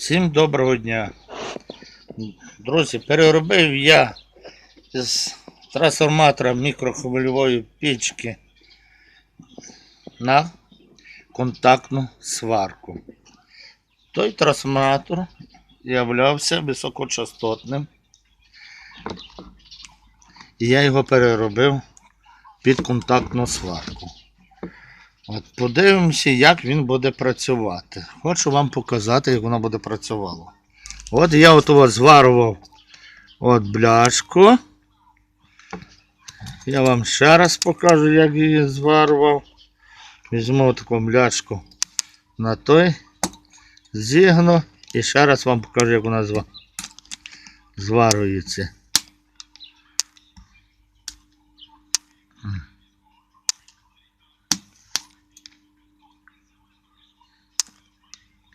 Всім доброго дня. Друзі, переробив я з трансформатора мікрохвильової пічки на контактну сварку. Той трансформатор являвся високочастотним. І я його переробив під контактну сварку. От подивимося, як він буде працювати. Хочу вам показати, як воно буде працювало. От я от от зварував от бляшку. Я вам ще раз покажу, як її зварував. Візьму таку бляшку на той, зігну і ще раз вам покажу, як вона зва-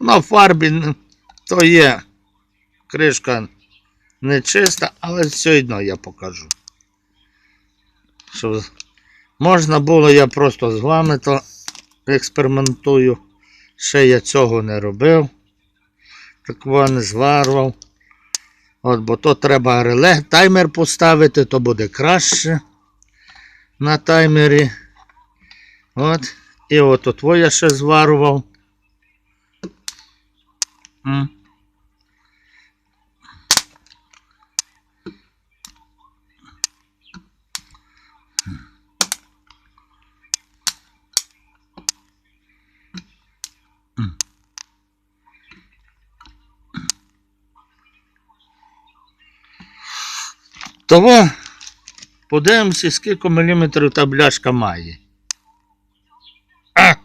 На фарбі то є кришка не чиста, але все одно я покажу. Щоб можна було, я просто з вами то експериментую. Ще я цього не робив. Такого не зварював. От, бо то треба реле, таймер поставити, то буде краще на таймері. От. І от от я ще зварював. М. Того подивимося, скільки міліметрів та бляшка має. А!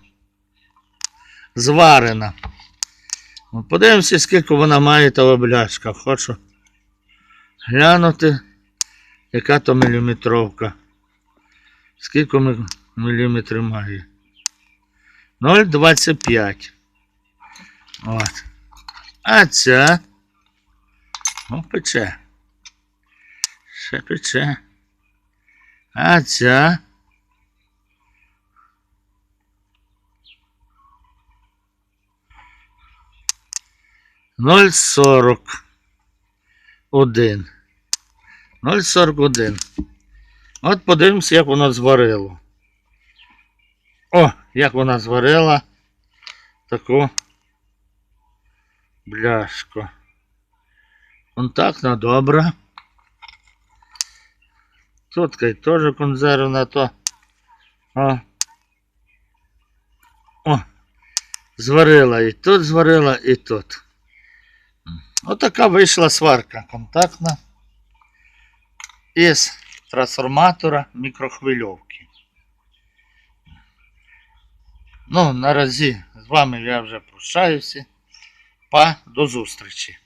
Зварена. Подивимося, скільки вона має та бляшка. Хочу глянути, яка то міліметровка. Скільки міліметрів має? 0,25. От. А ця. Ну, пече. Ще пече. А ця. Ноль сорок один. Ноль сорок один. От подивимося, як воно зварило. О, як вона зварила таку бляшку. Контактна добра. Тут кай теж консервна то. О. О. Зварила і тут зварила, і тут. Отака вийшла сварка контактна із трансформатора мікрохвильовки. Ну, наразі з вами я вже прощаюся. Па, до зустрічі.